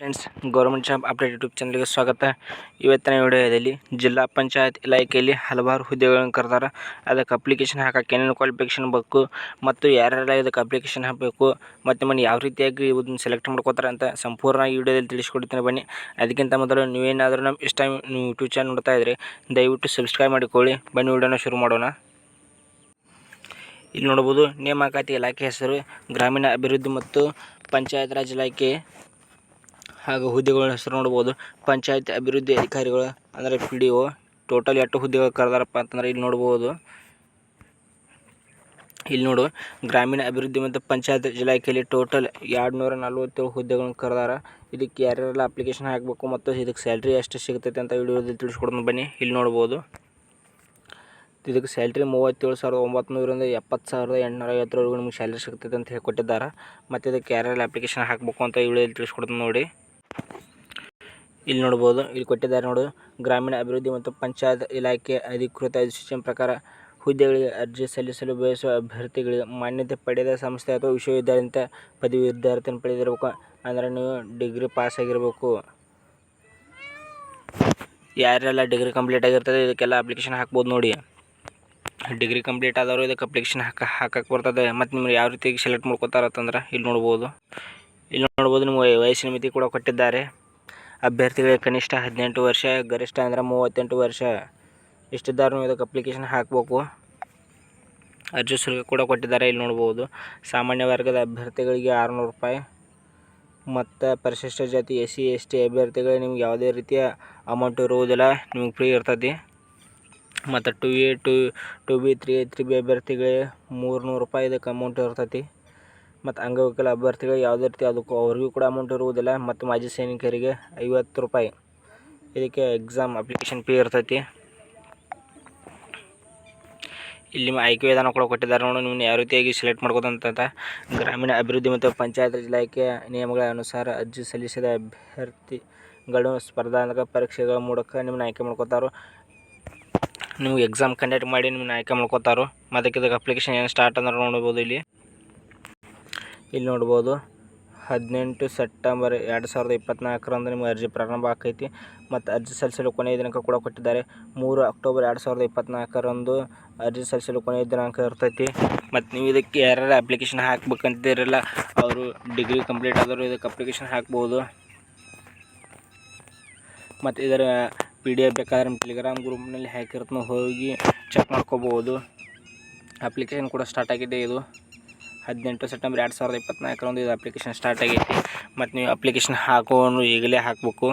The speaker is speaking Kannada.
Friends government job update YouTube ಚಾನಲ್ಗೆ ಸ್ವಾಗತ. ಇವತ್ತಿನ ವಿಡಿಯೋದಲ್ಲಿ ಜಿಲ್ಲಾ ಪಂಚಾಯತ್ ಇಲಾಖೆಯಲ್ಲಿ ಹಲವಾರು ಹುದ್ದೆಗಳನ್ನು ಕರೆದಾರೆ. ಅದಕ್ಕೆ ಅಪ್ಲಿಕೇಶನ್ ಹಾಕಕ್ಕೆ ಏನೇನು ಕ್ವಾಲಿಫಿಕೇಶನ್ ಬೇಕು ಮತ್ತು ಯಾರ್ಯಾರ ಇದಕ್ಕೆ ಅಪ್ಲಿಕೇಶನ್ ಹಾಕಬೇಕು ಮತ್ತು ನಿಮ್ಮನ್ನು ಯಾವ ರೀತಿಯಾಗಿ ಇದನ್ನು ಸೆಲೆಕ್ಟ್ ಮಾಡ್ಕೋತಾರೆ ಅಂತ ಸಂಪೂರ್ಣ ಈ ವಿಡಿಯೋದಲ್ಲಿ ತಿಳಿಸ್ಕೊಡ್ತೀನಿ ಬನ್ನಿ. ಅದಕ್ಕಿಂತ ಮೊದಲು ನೀವೇನಾದರೂ ನಮ್ಮ ಇಷ್ಟ ನೀವು ಯೂಟ್ಯೂಬ್ ಚಾನಲ್ ನೋಡ್ತಾ ಇದ್ದರೆ ದಯವಿಟ್ಟು ಸಬ್ಸ್ಕ್ರೈಬ್ ಮಾಡಿಕೊಳ್ಳಿ. ಬನ್ನಿ ವಿಡಿಯೋನ ಶುರು ಮಾಡೋಣ. ಇಲ್ಲಿ ನೋಡ್ಬೋದು ನೇಮಕಾತಿ ಇಲಾಖೆ ಹೆಸರು ಗ್ರಾಮೀಣ ಅಭಿವೃದ್ಧಿ ಮತ್ತು ಪಂಚಾಯತ್ ರಾಜ್ ಇಲಾಖೆ. ಹಾಗೂ ಹುದ್ದೆಗಳ ಹೆಸರು ನೋಡ್ಬೋದು ಪಂಚಾಯತ್ ಅಭಿವೃದ್ಧಿ ಅಧಿಕಾರಿಗಳು, ಅಂದರೆ ಪಿ ಡಿ ಒ ಟೋಟಲ್ ಎಷ್ಟು ಹುದ್ದೆಗಳು ಕರೆದಾರಪ್ಪ ಅಂತಂದ್ರೆ ಇಲ್ಲಿ ನೋಡ್ಬೋದು ಇಲ್ಲಿ ನೋಡು, ಗ್ರಾಮೀಣ ಅಭಿವೃದ್ಧಿ ಮತ್ತು ಪಂಚಾಯತ್ ಇಲಾಖೆಯಲ್ಲಿ ಟೋಟಲ್ ಎರಡು ನೂರ ನಲ್ವತ್ತೇಳು ಹುದ್ದೆಗಳನ್ನು ಕರೆದಾರ. ಇದಕ್ಕೆ ಯಾರ್ಯಾರೆಲ್ಲ ಅಪ್ಲಿಕೇಶನ್ ಹಾಕಬೇಕು ಮತ್ತು ಇದಕ್ಕೆ ಸ್ಯಾಲ್ರಿ ಎಷ್ಟು ಸಿಗುತ್ತೆ ಅಂತ ವಿಡಿಯೋದಲ್ಲಿ ತಿಳಿಸ್ಕೊಡೋಣ ಬನ್ನಿ. ಇಲ್ಲಿ ನೋಡ್ಬೋದು ಇದಕ್ಕೆ ಸ್ಯಾಲ್ರಿ ಮೂವತ್ತೇಳು ಸಾವಿರದ ಒಂಬತ್ತು ನೂರಿಂದ ಎಪ್ಪತ್ತು ಸಾವಿರದ ಎಂಟುನೂರ ಐವತ್ತರವರೆಗೂ ನಿಮಗೆ ಸ್ಯಾಲ್ರಿ ಸಿಗ್ತೈತೆ ಅಂತ ಹೇಳಿ ಕೊಟ್ಟಿದ್ದಾರೆ ಮತ್ತು ಇದಕ್ಕೆ ಯಾರ್ಯಾರು ಅಪ್ಲಿಕೇಶನ್ ಹಾಕಬೇಕು ಅಂತ ವಿಡಿಯೋದಲ್ಲಿ ತಿಳಿಸ್ಕೊಡ್ತೀನಿ ನೋಡಿ. ಇಲ್ಲಿ ನೋಡ್ಬೋದು, ಇಲ್ಲಿ ಕೊಟ್ಟಿದ್ದಾರೆ ನೋಡು, ಗ್ರಾಮೀಣ ಅಭಿವೃದ್ಧಿ ಮತ್ತು ಪಂಚಾಯತ್ ಇಲಾಖೆ ಅಧಿಕೃತ ಅಧಿಸೂಚನೆ ಪ್ರಕಾರ ಹುದ್ದೆಗಳಿಗೆ ಅರ್ಜಿ ಸಲ್ಲಿಸಲು ಬಯಸುವ ಅಭ್ಯರ್ಥಿಗಳಿಗೆ ಮಾನ್ಯತೆ ಪಡೆದ ಸಂಸ್ಥೆ ಅಥವಾ ವಿಶ್ವವಿದ್ಯಾಲಯದಿಂದ ಪದವಿ ವಿದ್ಯಾರ್ಥಿಯನ್ನು ಪಡೆದಿರಬೇಕು. ಅಂದರೆ ನೀವು ಡಿಗ್ರಿ ಪಾಸ್ ಆಗಿರಬೇಕು ಯಾರೆಲ್ಲ ಡಿಗ್ರಿ ಕಂಪ್ಲೀಟ್ ಆಗಿರ್ತದೆ, ಇದಕ್ಕೆಲ್ಲ ಅಪ್ಲಿಕೇಶನ್ ಹಾಕ್ಬೋದು ನೋಡಿ. ಡಿಗ್ರಿ ಕಂಪ್ಲೀಟ್ ಆದವರು ಇದಕ್ಕೆ ಅಪ್ಲಿಕೇಶನ್ ಹಾಕ ಹಾಕಕ್ಕೆ ಬರ್ತದೆ. ಮತ್ತು ನಿಮ್ಗೆ ಯಾವ ರೀತಿ ಸೆಲೆಕ್ಟ್ ಮಾಡ್ಕೋತಾರಂತಂದ್ರೆ ಇಲ್ಲಿ ನೋಡ್ಬೋದು. ಇಲ್ಲಿ ನೋಡ್ಬೋದು ನಿಮ್ಮ ವಯಸ್ಸಿನ ಮಿತಿ ಕೂಡ ಕೊಟ್ಟಿದ್ದಾರೆ. ಅಭ್ಯರ್ಥಿಗಳಿಗೆ ಕನಿಷ್ಠ ಹದಿನೆಂಟು ವರ್ಷ, ಗರಿಷ್ಠ ಅಂದರೆ ಮೂವತ್ತೆಂಟು ವರ್ಷ. ಇಷ್ಟಿದ್ದಾರೆ ಇದಕ್ಕೆ ಅಪ್ಲಿಕೇಶನ್ ಹಾಕಬೇಕು. ಅರ್ಜಿ ಶುಲ್ಕ ಕೂಡ ಕೊಟ್ಟಿದ್ದಾರೆ ಇಲ್ಲಿ ನೋಡ್ಬೋದು. ಸಾಮಾನ್ಯ ವರ್ಗದ ಅಭ್ಯರ್ಥಿಗಳಿಗೆ ಆರುನೂರು ರೂಪಾಯಿ. ಮತ್ತು ಪರಿಶಿಷ್ಟ ಜಾತಿ ಎಸ್ ಸಿ, ಎಸ್ ಟಿ ಅಭ್ಯರ್ಥಿಗಳಿಗೆ ನಿಮ್ಗೆ ಯಾವುದೇ ರೀತಿಯ ಅಮೌಂಟ್ ಇರುವುದಿಲ್ಲ, ನಿಮ್ಗೆ ಫ್ರೀ ಇರ್ತದೆ. ಮತ್ತು two A two two B three A three B ಅಭ್ಯರ್ಥಿಗಳಿಗೆ ಮೂರುನೂರು ರೂಪಾಯಿ ಇದಕ್ಕೆ ಅಮೌಂಟ್ ಇರ್ತೈತಿ ಮತ್ತು ಅಂಗವಿಕಲ ಅಭ್ಯರ್ಥಿಗಳಿಗೆ ಯಾವುದೇ ರೀತಿ ಅದಕ್ಕೂ ಅವ್ರಿಗೂ ಕೂಡ ಅಮೌಂಟ್ ಇರುವುದಿಲ್ಲ. ಮತ್ತು ಮಾಜಿ ಸೈನಿಕರಿಗೆ ಐವತ್ತು ರೂಪಾಯಿ. ಇದಕ್ಕೆ ಎಕ್ಸಾಮ್ ಅಪ್ಲಿಕೇಶನ್ ಫೀ ಇರ್ತೈತಿ. ಇಲ್ಲಿ ಆಯ್ಕೆ ವಿಧಾನ ಕೂಡ ಕೊಟ್ಟಿದ್ದಾರೆ ನೋಡಿ. ನೀವು ಯಾವ ರೀತಿಯಾಗಿ ಸೆಲೆಕ್ಟ್ ಮಾಡ್ಕೋದಂತ ಗ್ರಾಮೀಣ ಅಭಿವೃದ್ಧಿ ಮತ್ತು ಪಂಚಾಯತ್ ಇಲಾಖೆ ನಿಯಮಗಳ ಅನುಸಾರ ಅರ್ಜಿ ಸಲ್ಲಿಸಿದ ಅಭ್ಯರ್ಥಿಗಳು ಸ್ಪರ್ಧಾತ್ಮಕ ಪರೀಕ್ಷೆಗಳ ಮೂಲಕ ನಿಮ್ಮನ್ನು ಆಯ್ಕೆ ಮಾಡ್ಕೋತಾರೋ. ನಿಮ್ಗೆ ಎಕ್ಸಾಮ್ ಕಂಡಕ್ಟ್ ಮಾಡಿ ನಿಮ್ಮನ್ನು ಆಯ್ಕೆ ಮಾಡ್ಕೋತಾರೋ. ಮತ್ತು ಇದಕ್ಕೆ ಅಪ್ಲಿಕೇಶನ್ ಏನು ಸ್ಟಾರ್ಟ್ ಅಂದ್ರೆ ನೋಡ್ಬೋದು ಇಲ್ಲಿ. ಇಲ್ಲಿ ನೋಡ್ಬೋದು ಹದಿನೆಂಟು ಸೆಪ್ಟೆಂಬರ್ ಎರಡು ಸಾವಿರದ ಇಪ್ಪತ್ತ್ನಾಲ್ಕರಂದು ನಿಮ್ಗೆ ಅರ್ಜಿ ಪ್ರಾರಂಭ ಆಕೈತಿ ಮತ್ತು ಅರ್ಜಿ ಸಲ್ಲಿಸಲು ಕೊನೆಯ ದಿನಾಂಕ ಕೂಡ ಕೊಟ್ಟಿದ್ದಾರೆ. ಮೂರು ಅಕ್ಟೋಬರ್ ಎರಡು ಸಾವಿರದ ಇಪ್ಪತ್ತ್ನಾಲ್ಕರಂದು ಅರ್ಜಿ ಸಲ್ಲಿಸಲು ಕೊನೆಯ ದಿನಾಂಕ ಇರ್ತೈತಿ. ಮತ್ತು ನೀವು ಇದಕ್ಕೆ ಯಾರ್ಯಾರು ಅಪ್ಲಿಕೇಶನ್ ಹಾಕ್ಬೇಕಂತಿರಲ್ಲ ಅವರು ಡಿಗ್ರಿ ಕಂಪ್ಲೀಟ್ ಆದರೂ ಇದಕ್ಕೆ ಅಪ್ಲಿಕೇಶನ್ ಹಾಕ್ಬೋದು. ಮತ್ತು ಇದರ ಪಿ ಡಿ ಎಫ್ ಬೇಕಾದ್ರೆ ನಮ್ಮ ಟೆಲಿಗ್ರಾಮ್ ಗ್ರೂಪ್ನಲ್ಲಿ ಹಾಕಿರ್ತೀನಿ, ಹೋಗಿ ಚೆಕ್ ಮಾಡ್ಕೋಬೋದು. ಅಪ್ಲಿಕೇಶನ್ ಕೂಡ ಸ್ಟಾರ್ಟ್ ಆಗಿದೆ ಇದು. ಹದಿನೆಂಟು ಸೆಪ್ಟೆಂಬರ್ ಎರಡು ಸಾವಿರದ ಇಪ್ಪತ್ತ್ನಾಲ್ಕರಂದು ಇದು ಅಪ್ಲಿಕೇಶನ್ ಸ್ಟಾರ್ಟ್ ಆಗೈತಿ. ಮತ್ತು ನೀವು ಅಪ್ಲಿಕೇಶನ್ ಹಾಕೋನು ಈಗಲೇ ಹಾಕಬೇಕು.